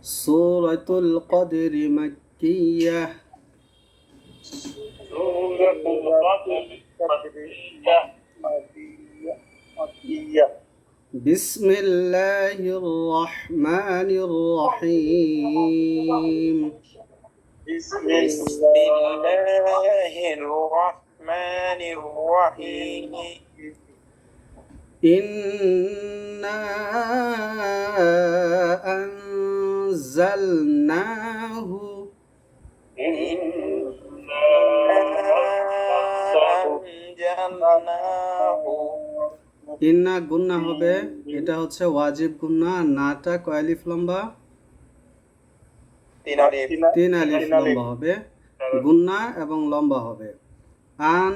سورة القدر مكية. سورة القدر مكية. بسم الله الرحمن الرحيم. بسم الله الرحمن الرحيم. إنا أن أنزلناه ইন্না গুন্না হবে এটা হচ্ছে ওয়াজিব গুন্না আর নাটা কয়ালিফ লম্বা তিন আলিফ তিন আলিফ লম্বা হবে গুন্না এবং লম্বা হবে আন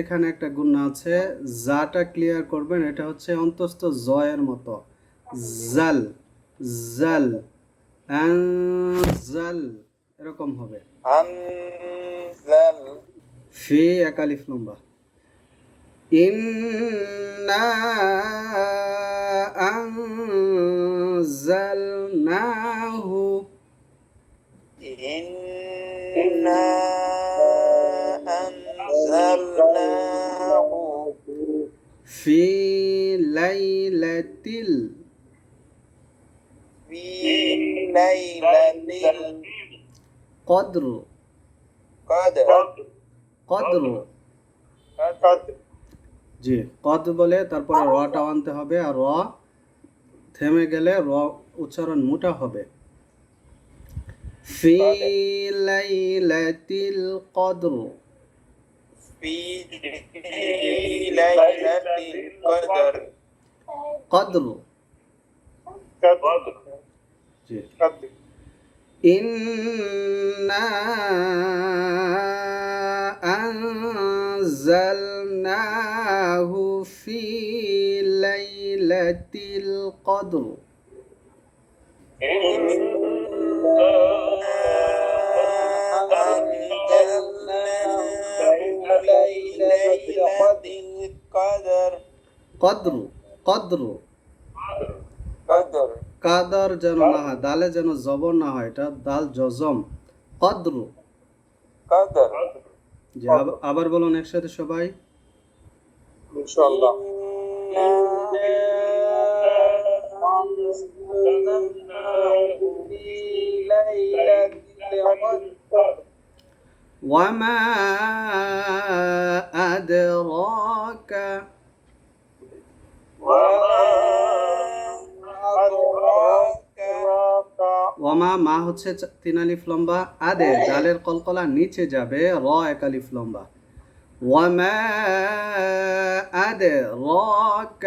এখানে একটা গুন্না আছে জাটা ক্লিয়ার করবেন এটা হচ্ছে অন্তস্থ জয়ের মতো জাল জাল আনজাল এরকম হবে। আনজাল। ফি এক আলিফ লম্বা। ইন্না আনজালনাহু। ইন্না আনজালনাহু। ফি লাইলাতিল في ليلة কদর القدر কদর قدر জি কদ বলে তারপরে রটা আনতে হবে আর র থেমে গেলে র উচ্চারণ মোটা হবে ফি লাইলাতিল কদর في ليلة القدر কদর قدر জি قدر إنا أنزلناه في ليلة القدر القدر قدر قدر قدر কাদার যেন না হয় দালে যেন জবর না হয় এটা দাল জজম কদ্র قدر জি আব- আবার বলুন একসাথে সবাই إن شاء الله وما أدراك ওয়ামা মা হচ্ছে তিন আলিফ লম্বা আদে ডালের কলকলা নিচে যাবে র এক আলিফ লম্বা। ওয়ামা আদে রক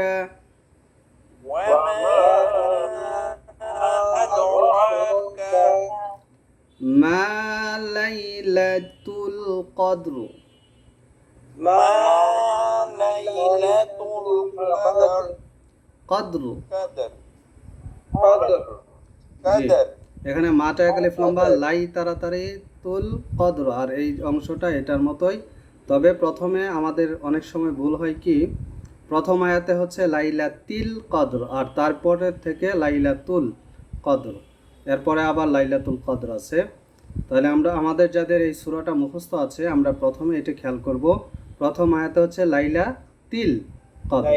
মা লাইলাতুল কদর। কদর। জি এখানে মাটা একালিফ লম্বা লাই তাড়াতাড়ি তুল কদর। আর এই অংশটা এটার মতোই। তবে প্রথমে আমাদের অনেক সময় ভুল হয় কি প্রথম আয়াতে হচ্ছে লাইলা তিল কদর। আর তারপরের থেকে লাইলা তুল কদর। এরপরে আবার লাইলাতুল কদর আছে। তাহলে আমরা আমাদের যাদের এই সূরাটা মুখস্থ আছে আমরা প্রথমে এটা খেয়াল করব। প্রথম আয়াতে হচ্ছে লাইলা তিল কদর।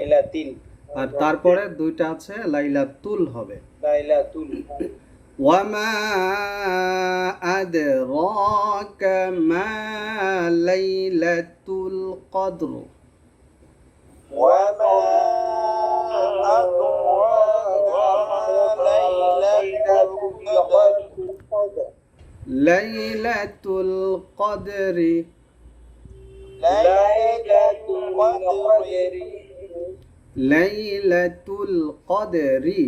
আর তারপরে দুইটা আছে লাইলা তুল হবে وما أدراك ما ليلة القدر وما أدراك ليلة القدر ليلة القدر ليلة القدر ليلة القدر লাইলাতুল কদরি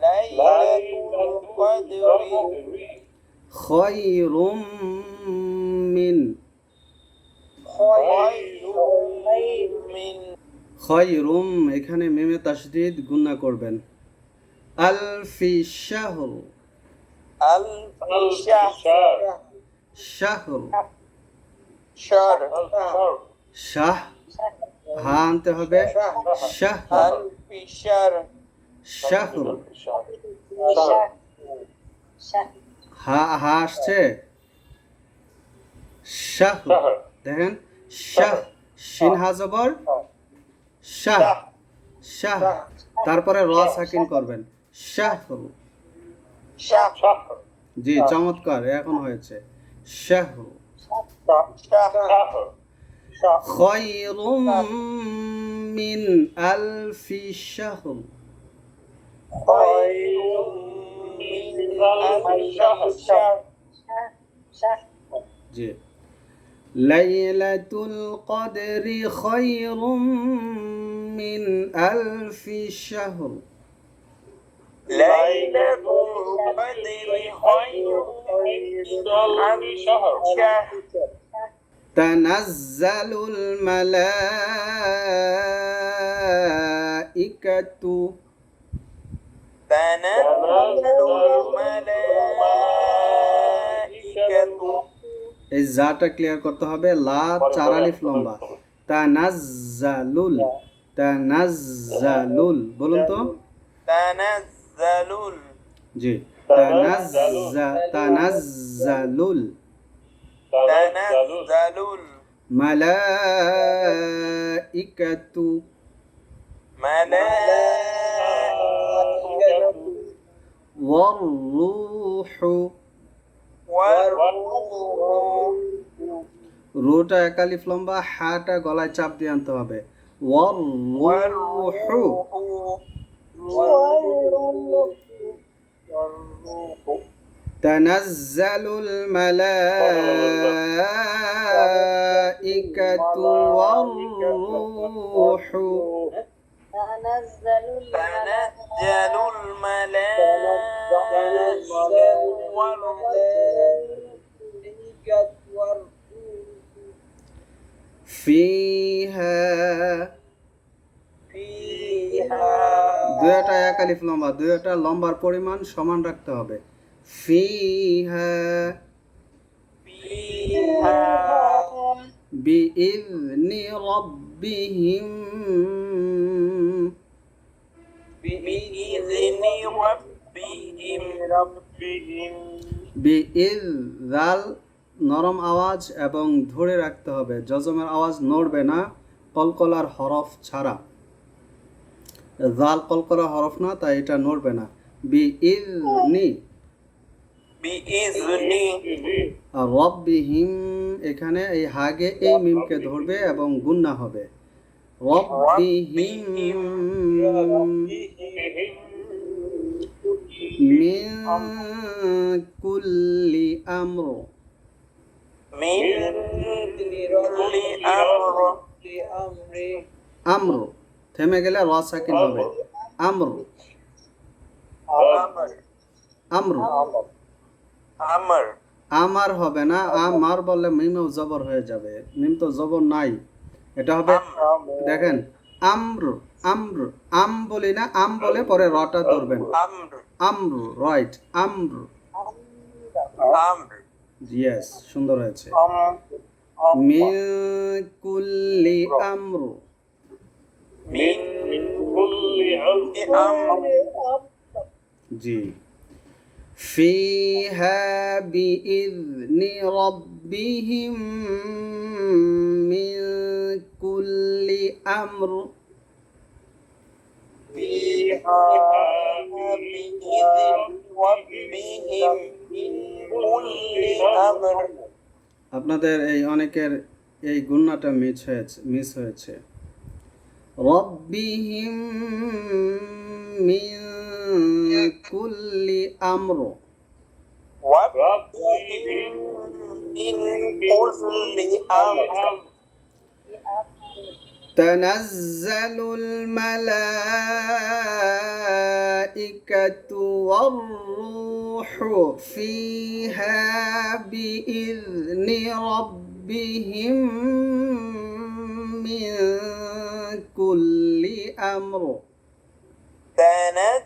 লাইলাতুল কদরি খায়রুম মিন খয়রুম এখানে মেমে তাসদিদ গুণা করবেন আলফি শাহর শাহর শাহ হা আনতে হবে শাহর। হা হা আসছে। শাহ দেখেন, শাহ, শিন হাজবর শাহ শাহ। তারপরে র, সাকিন করবেন। শাহ জি, চমৎকার, এখন হয়েছে। শাহ। خير من ألف شهر. خير من ألف شهر. ليلة القدر خير من ألف شهر. ليلة القدر خير من ألف شهر. তানাজ্জালুল মালাইকাতু। এই জাটা ক্লিয়ার করতে হবে লা চারালিফ লম্বা। তানাজ্জালুল তানাজ্জালুল বলুন তো। তানাজ্জালুল। জি। তানাজ্জা তানাজ্জালুল। تنزل মালাইকাতু الملائكة ওয়াররূহু والروح রুটা এক আলিফ লম্বা হাটা গলায় চাপ দিয়ে আনতে হবে ওয়াররূহু تنزل الملائكة والروح تنزل الملائكة والروح فيها فيها দুইটা এক আলিফ লম্বা দুইটা লম্বার পরিমাণ সমান রাখতে হবে ফিহা فيها بإذن ربهم. بإذن ربهم ربهم بإذن নরম আওয়াজ এবং ধরে রাখতে হবে, যজমের আওয়াজ নড়বে না, কলকলার হরফ ছাড়া। জাল কলকলা হরফ না, তাই এটা নড়বে না। বি ইল নি রব্বিহিম এখানে এই হাগে এই মিমকে ধরবে এবং গুন্না হবে। রব্বিহিম মিন কুল্লি আমর। মিন কুল্লি আমর থেমে গেলে র সাকিন হবে। আমর। আমর। আমর। আমার। আমার হবে না আমার। বললে মিমেও জবর হয়ে যাবে। মিম তো জবর নাই। এটা হবে দেখেন আমর আমর আম বলি না আম বলে পরে রটা ধরবেন। আমর। রাইট আমর। ইয়েস সুন্দর হয়েছে। মিন কুল্লি আমর। জি। فيها بإذن ربهم من كل أمر فيها بإذن ربهم من كل أمر আপনাদের এই অনেকের এই গুণাটা মিস হয়েছে মিস হয়েছে রব্বিহিম মিন كل أمر. تنزل الملائكة والروح فيها بإذن ربهم من كل أمر. تنزل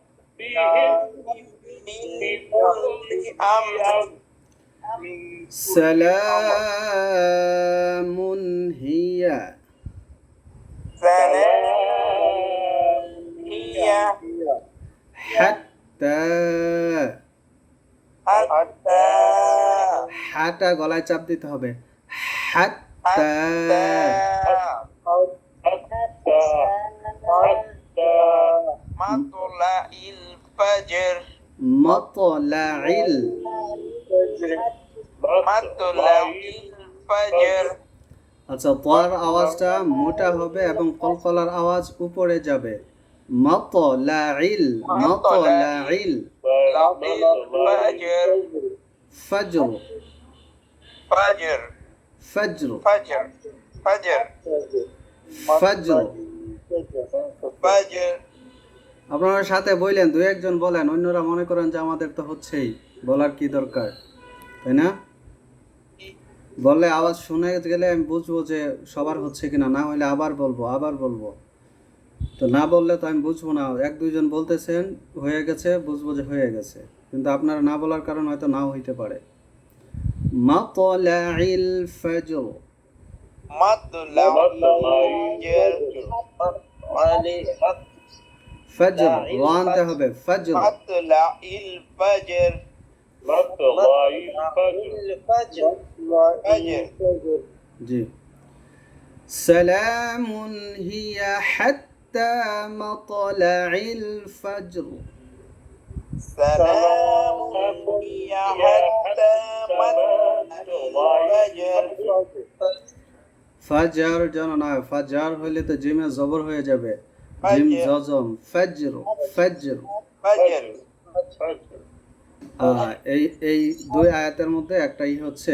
الملائكة والروح فيها بإذن ربهم من كل أمر سلام هي سلام هي حتى حتى হাটা গলায় চাপ দিতে হবে হাত্তা حتى حتى مطلع الفجر মতলাইল مطلع الفجر আচ্ছা তোর আওয়াজটা মোটা হবে এবং কলকলার আওয়াজ উপরে যাবে মতলাইল মতলাইল الفجر ফজর فجر ফজর فجر فجر ফজর فجر আপনার সাথে বললেন দু একজন বলেন অন্যরা মনে করেন যে আমাদের তো হচ্ছেই বলার কি দরকার? তাই না? বললে আওয়াজ শুনে গেলে আমি বুঝব যে সবার হচ্ছে কিনা না হলে আবার বলব আবার বলব। তো না বললে তো আমি বুঝব না এক দুইজন বলতেছেন হয়ে গেছে বুঝব যে হয়ে গেছে। কিন্তু আপনারা না বলার কারণ হয়তো নাও হইতে পারে। মাত র আনতে হবে ফজর مطلع الفجر مطلع الفجر فجر জি سلام هي حتى مطلع الفجر سلام هي حتى مطلع الفجر ফাজার যেন না ফাজার হইলে তো জিমে জবর হয়ে যাবে জিম জজম ফজর ফজর ফজর এই এই দুই আয়াতের মধ্যে একটাই হচ্ছে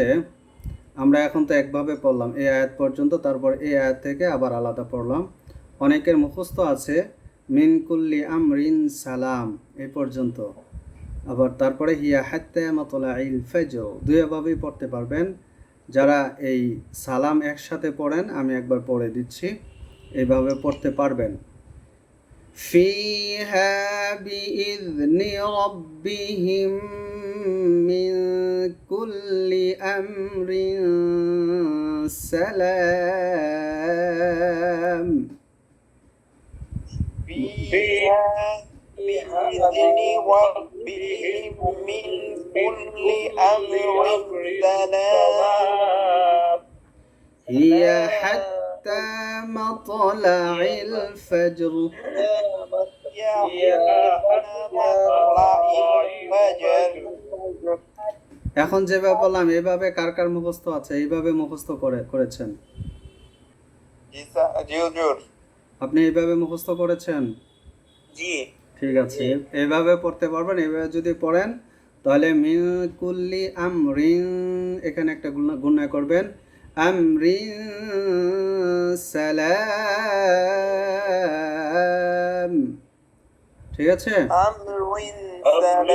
আমরা এখন তো একভাবে পড়লাম এই আয়াত পর্যন্ত তারপর এই আয়াত থেকে আবার আলাদা পড়লাম। অনেকের মুখস্থ আছে মিনকুল্লি আমরিন সালাম এ পর্যন্ত। আবার তারপরে হিয়া হাত্তায়ামতলা ইল ফেজ দুইভাবেই পড়তে পারবেন। যারা এই সালাম একসাথে পড়েন আমি একবার পড়ে দিচ্ছি এইভাবে পড়তে পারবেন। فيها بإذن ربهم من كل أمر سلام. فيها بإذن ربهم من كل أمر سلام. هي حتى مطلع الفجر يا مطلع الفجر এখন যেভাবে বললাম এভাবে কার কার মুখস্থ আছে এইভাবে মুখস্থ করে করেছেন জি স্যার জি হুজুর আপনি এইভাবে মুখস্থ করেছেন জি ঠিক আছে এভাবে পড়তে পারবেন এভাবে যদি পড়েন তাহলে মিন কুল্লি আমরিন এখানে একটা গুণা- গুণা করবেন আমরিন সালাম ঠিক আছে أمر سلام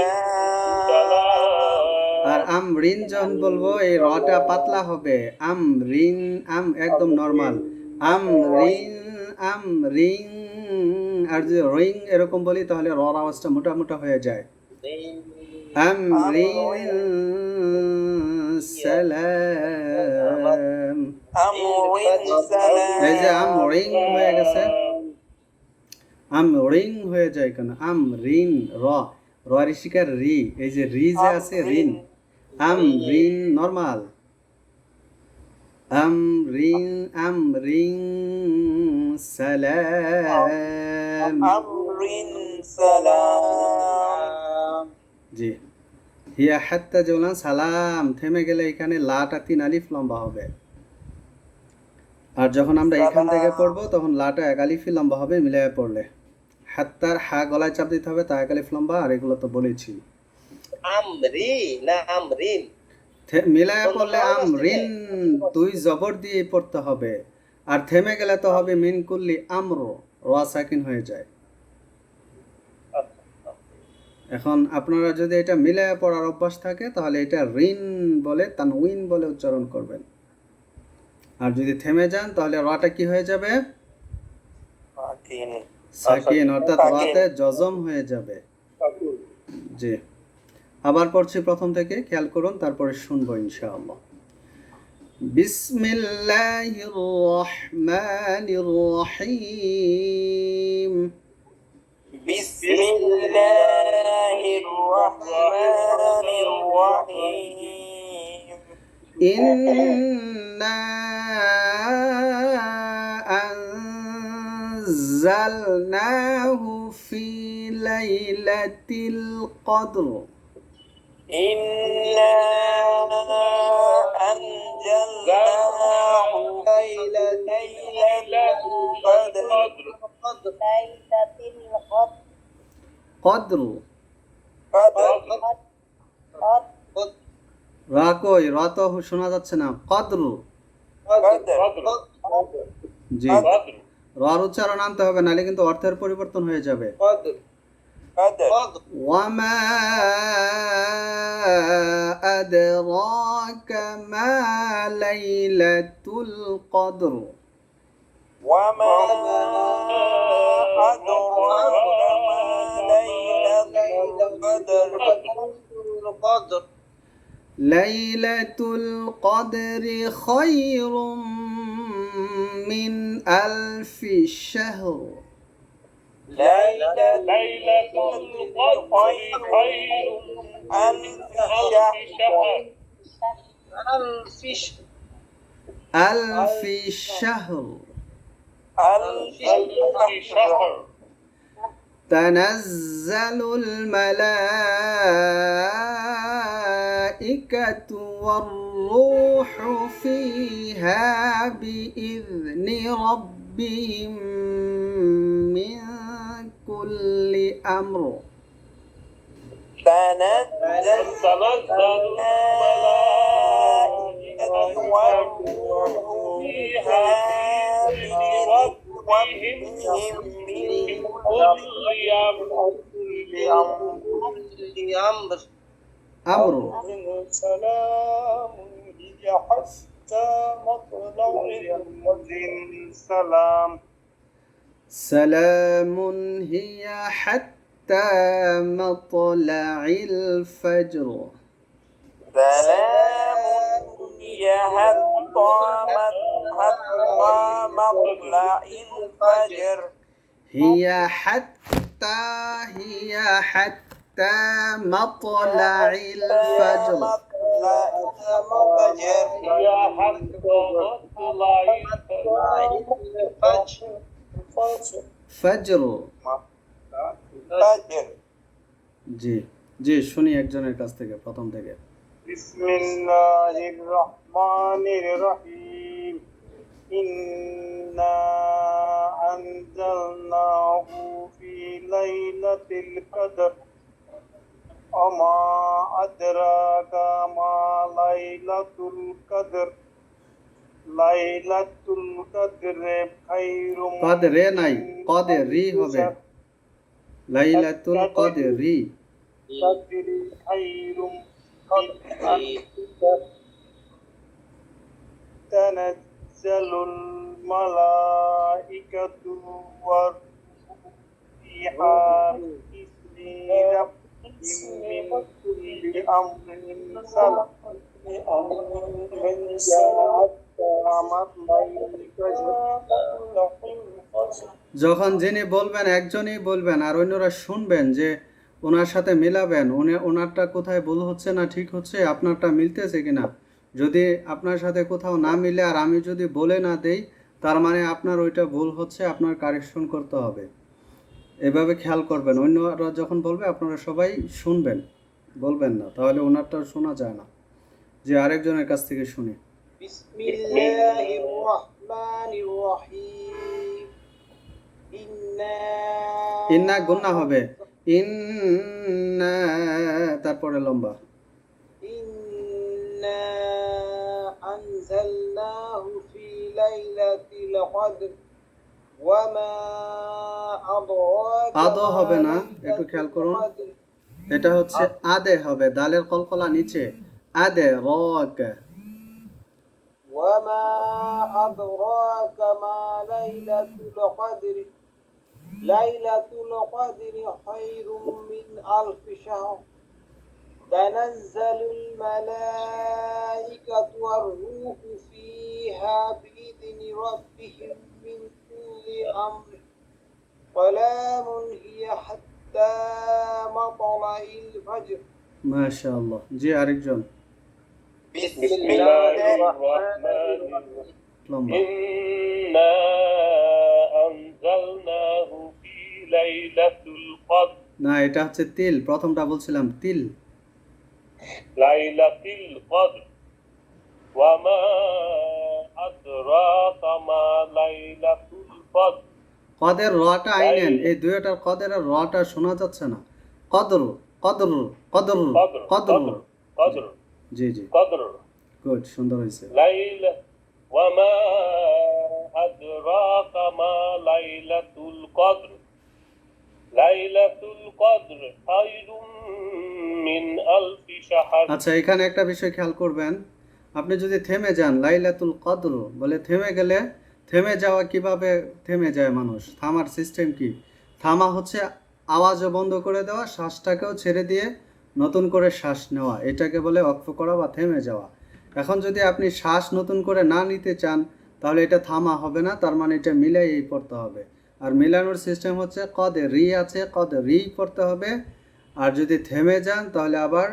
আর আমরিন যখন বলবো এই রটা পাতলা হবে আমরিন আম একদম নর্মাল আমরিন আমরিন আর যদি রিং এরকম বলি তাহলে রর আওয়াজটা মোটা মোটা হয়ে যায় আমরিন সালাম أمر سلام এই যে আম রিং হয়ে গেছে। আম রিং হয়ে যায় কেন? আম র। রি এই যে রি যে আছে রিন। আম নর্মাল আম রিং আম রিং সালাম সালাম জি। হিয়া হাত্তা সালাম। থেমে গেলে এখানে লাটা তিন আলিফ লম্বা হবে। আর যখন আমরা এখান থেকে পড়ব তখন লাটা এক আলিফই লম্বা হবে মিলিয়ে পড়লে। হাত্তার হা গলায় চাপ দিতে হবে তা এক আলিফ লম্বা আর এগুলো তো বলেছি। আমরি না আমরিন মিলায়া পড়লে আম রিন দুই জবর দিয়ে পড়তে হবে আর থেমে গেলে তো হবে মিন কুল্লি আমরো রোয়া সাকিন হয়ে যায়। এখন আপনারা যদি এটা মিলে পড়ার অভ্যাস থাকে তাহলে এটা ঋণ বলে তানউইন বলে উচ্চারণ করবেন। আর যদি থেমে যান তাহলে রাটা কি হয়ে যাবে? সাকিন। অর্থাৎ রাতে জজম হয়ে যাবে। জি। আবার পড়ছি প্রথম থেকে খেয়াল করুন তারপরে শুনব ইনশাআল্লাহ। বিসমিল্লাহির রহমানির রহিম। বিসমিল্লাহির রহমানির রহিম। إنا أنزلناه في ليلة القدر إنا أنزلناه ليلة ليلة القدر قدر قدر قدر রা কই রা তো শোনা যাচ্ছে না কদর قدر قدر জি قدر রার উচ্চারণ আনতে হবে নাহলে কিন্তু অর্থের পরিবর্তন হয়ে যাবে قدر قدر قدر وما أدراك ما ليلة القدر وما أدراك ما ليلة القدر القدر ليلة القدر خير من ألف شهر. ليلة ليلة القدر خير ألف ألف شهر شهر ألف ش- ألف شهر ألف شهر. تنزل الملائكة والروح فيها بإذن ربهم من كل أمر. تنزل الملائكة والروح فيها بإذن ربهم من كل أمر. أمر. سلام هي حتى مطلع الفجر سلام. سلام هي حتى مطلع الفجر. سلام هي حتى حتى مطلع الفجر. هي حتى هي حتى مطلع الفجر مطلع الفجر يا حتى مطلع الفجر فجر فجر জি জি শুনি একজনের কাছ থেকে প্রথম থেকে بسم الله الرحمن الرحيم إنا أنزلناه في ليلة القدر وما أدراك ما ليلة القدر ليلة القدر خير কদ রে নাই কদে রি হবে লাইলাতুল কদে রি قدر خير من تنزل الملائكة والروح فيها যখন যিনি বলবেন, একজনই বলবেন আর অন্যরা শুনবেন যে ওনার সাথে মেলাবেন, উনি ওনারটা কোথায় ভুল হচ্ছে না ঠিক হচ্ছে, আপনারটা মিলতেছে কিনা? যদি আপনার সাথে কোথাও না মিলে আর আমি যদি বলে না দেই, তার মানে আপনার ওইটা ভুল হচ্ছে, আপনার কারেকশন করতে হবে। এভাবে খেয়াল করবেন। অন্যরা যখন বলবে আপনারা সবাই শুনবেন বলবেন না। তাহলে ওনারটা শোনা যায় না। যে আরেকজনের কাছ থেকে শুনি। ইন্না গুন্না হবে। ইন্না তারপরে লম্বা। ইন্না আদো হবে না ما একটু খেয়াল করুন القدر এটা হচ্ছে আদে হবে দালের কলকলা নিচে আদে রক وما أدراك ما ليلة القدر ليلة القدر خير من ألف شهر تنزل الملائكة والروح فيها بإذن ربهم من كل أمر سلام هي حتى مطلع الفجر মাশাআল্লাহ জি আরেকজন بسم بسم الله الله الرحمن الرحمن الرحيم লম্বা إنا أنزلناه في ليلة القدر না এটা হচ্ছে তিল প্রথমটা বলছিলাম তিল ليلة القدر وما أدراك ما ليلة القدر কদের রটা আইনেন এই দুইটার কদের রটা শোনা যাচ্ছে না। কদর কদর কদর কদর কদর। জি জি। কদর। গুড সুন্দর হয়েছে। লাইল ওয়া মা আদরাক মা লাইলাতুল কদর। লাইলাতুল কদর খায়রুম মিন আলফি শাহর। আচ্ছা এখানে একটা বিষয় খেয়াল করবেন। আপনি যদি থেমে যান লাইলাতুল কদর বলে থেমে গেলে থেমে যাওয়া কীভাবে থেমে যায় মানুষ? থামার সিস্টেম কি? থামা হচ্ছে আওয়াজও বন্ধ করে দেওয়া, শ্বাসটাকেও ছেড়ে দিয়ে নতুন করে শ্বাস নেওয়া। এটাকে বলে অক্ষ করা বা থেমে যাওয়া। এখন যদি আপনি শ্বাস নতুন করে না নিতে চান, তাহলে এটা থামা হবে না, তার মানে এটা মিলাইয়েই পড়তে হবে। আর মিলানোর সিস্টেম হচ্ছে কদে রি আছে, কদে রি পড়তে হবে। আর যদি থেমে যান, তাহলে আবার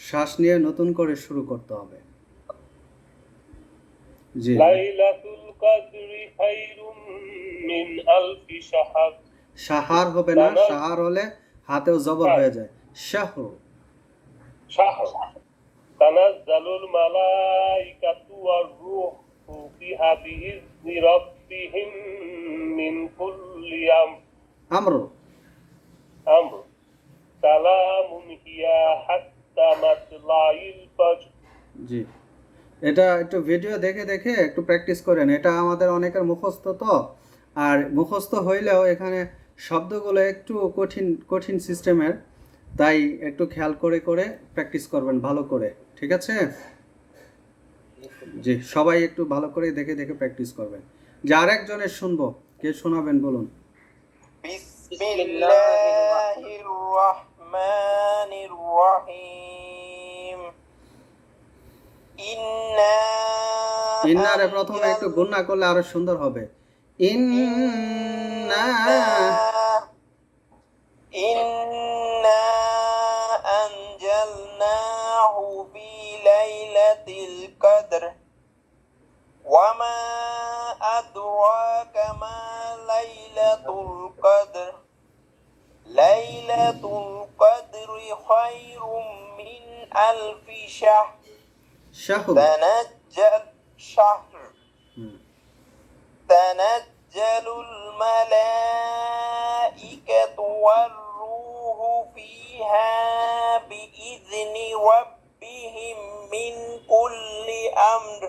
শ্বাস নিয়ে নতুন করে শুরু করতে হবে। জি। লাইলাতুল القدر خير من ألف شهر সাহার হবে না সাহার হলে হাতেও জবর হয়ে যায় শাহর شهر تنزل الملائكة والروح فيها بإذن ربهم من كل أمر আমর أمر سلام هي حتى مطلع الفجر জি এটা একটু ভিডিও দেখে দেখে একটু প্র্যাকটিস করেন এটা আমাদের অনেকের মুখস্থ তো। আর মুখস্থ হইলেও এখানে শব্দগুলো একটু কঠিন কঠিন সিস্টেমের তাই একটু খেয়াল করে করে প্র্যাকটিস করবেন ভালো করে। ঠিক আছে? জি, সবাই একটু ভালো করে দেখে দেখে প্র্যাকটিস করবেন। যে আরেকজনের শুনব, কে শোনাবেন বলুন। বিসমিল্লাহির রহমানির রহিম। ইন্নারে প্রথমে একটু গুণা করলে আরো সুন্দর হবে ইন্না إنا أنزلناه في ليلة القدر وما أدراك ما ليلة القدر ليلة القدر خير من ألف شهر শাহুর تنزل شهر হুম। تنزل الملائكة والروح فيها بإذن ربهم من كل أمر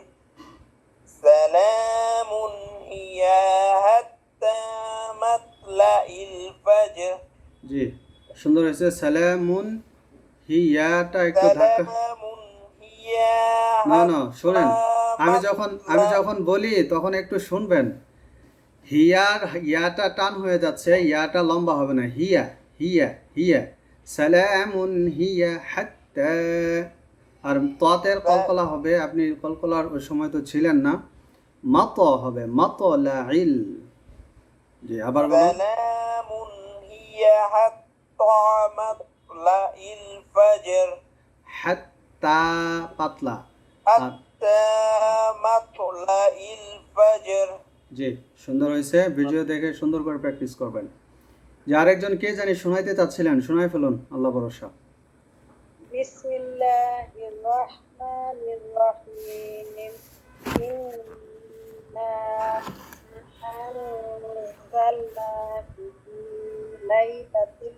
سلام هي حتى مطلع الفجر জি সুন্দর হয়েছে সালামুন হিয়াটা একটু ধাক্কা سلام هي না না শোনেন আমি যখন আমি যখন বলি তখন একটু শুনবেন। হিয়ার ইয়াটা টান হয়ে যাচ্ছে ইয়াটা লম্বা হবে না। হিয়া হিয়া হিয়া। সালামুন হিয়া হাত্তা। আর ততের কলকলা হবে আপনি কলকলার ওই সময় তো ছিলেন না। মত হবে মত লাইল জি আবার সালামুন হিয়া হাত্তা মাত লাইল ফজর। হাত্তা। তা পাতলা। জি সুন্দর হয়েছে। ভিডিও দেখে সুন্দর করে প্র্যাকটিস করবেন। যে আরেকজন কে জানি শোনাইতে চাচ্ছিলেন শোনাই ফেলুন আল্লাহ ভরসা। বিসমিল্লাহির রহমানির রহিম। ইন্না আনজালনা ফি লাইলাতিল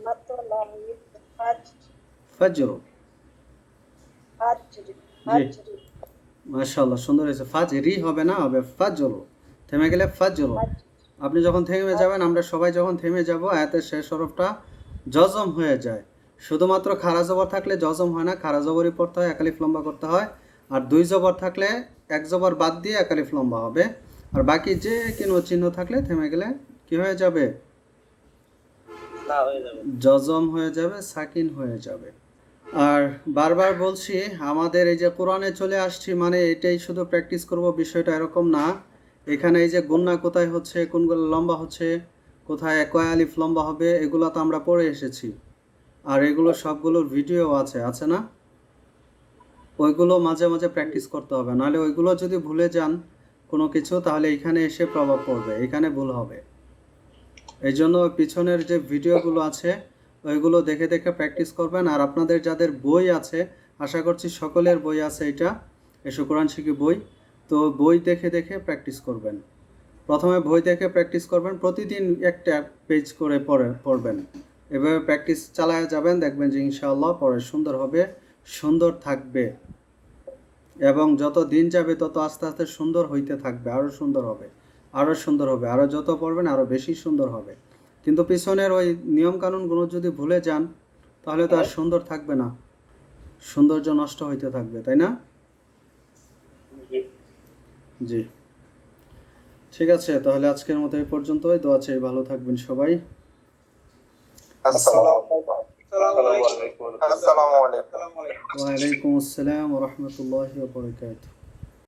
مطلع الفجر ফাজর فجر فجر মাশাআল্লাহ সুন্দর হয়েছে ফাজরি হবে না হবে ফাজর থেমে গেলে ফাজর আপনি যখন থেমে যাবেন আমরা সবাই যখন থেমে যাব আয়াতের শেষ হরফটা জজম হয়ে যায় শুধুমাত্র খারা জবর থাকলে জজম হয় না খারা জবরই পড়তে হয় একালিফ লম্বা করতে হয় আর দুই জবর থাকলে এক জবর বাদ দিয়ে একালিফ লম্বা হবে আর বাকি যে কোনো চিহ্ন থাকলে থেমে গেলে কি হয়ে যাবে জজম হয়ে যাবে। সাকিন হয়ে যাবে। আর বারবার বলছি, আমাদের এই যে কোরআনে চলে আসছি মানে এটাই শুধু প্র্যাকটিস করব, বিষয়টা এরকম না। এখানে এই যে গুন্না কোথায় হচ্ছে, কোনগুলো লম্বা হচ্ছে, কোথায়, কয় আলিফ লম্বা হবে, এগুলো তো আমরা পড়ে এসেছি। আর এগুলো সবগুলোর ভিডিও আছে আছে না? ওইগুলো মাঝে মাঝে প্র্যাকটিস করতে হবে। নাহলে ওইগুলো যদি ভুলে যান কোনো কিছু, তাহলে এখানে এসে প্রভাব পড়বে, এখানে ভুল হবে। এই জন্য পিছনের যে ভিডিওগুলো আছে, ওইগুলো দেখে দেখে প্র্যাকটিস করবেন। আর আপনাদের যাদের বই আছে, আশা করছি সকলের বই আছে এটা, এসো কোরআন শিখি বই। তো বই দেখে দেখে প্র্যাকটিস করবেন। প্রথমে বই দেখে প্র্যাকটিস করবেন, প্রতিদিন একটা পেজ করে পড়ে, পড়বেন। এভাবে প্র্যাকটিস চালায় যাবেন, দেখবেন যে ইনশাআল্লাহ পরে সুন্দর হবে, সুন্দর থাকবে। এবং যত দিন যাবে, তত আস্তে আস্তে সুন্দর হইতে থাকবে আরও সুন্দর হবে। আরও সুন্দর হবে আরও যত পড়বেন আরও বেশি সুন্দর হবে। কিন্তু পিছনের ওই নিয়মকানুনগুলো যদি ভুলে যান তাহলে তো আর সুন্দর থাকবে না। সৌন্দর্য নষ্ট হইতে থাকবে তাই না? জি। ঠিক আছে তাহলে আজকের মতো এই পর্যন্তই। দোয়া চাই ভালো থাকবেন সবাই। ওয়ালাইকুম আসসালাম রহমতুল্লাহ বরকাত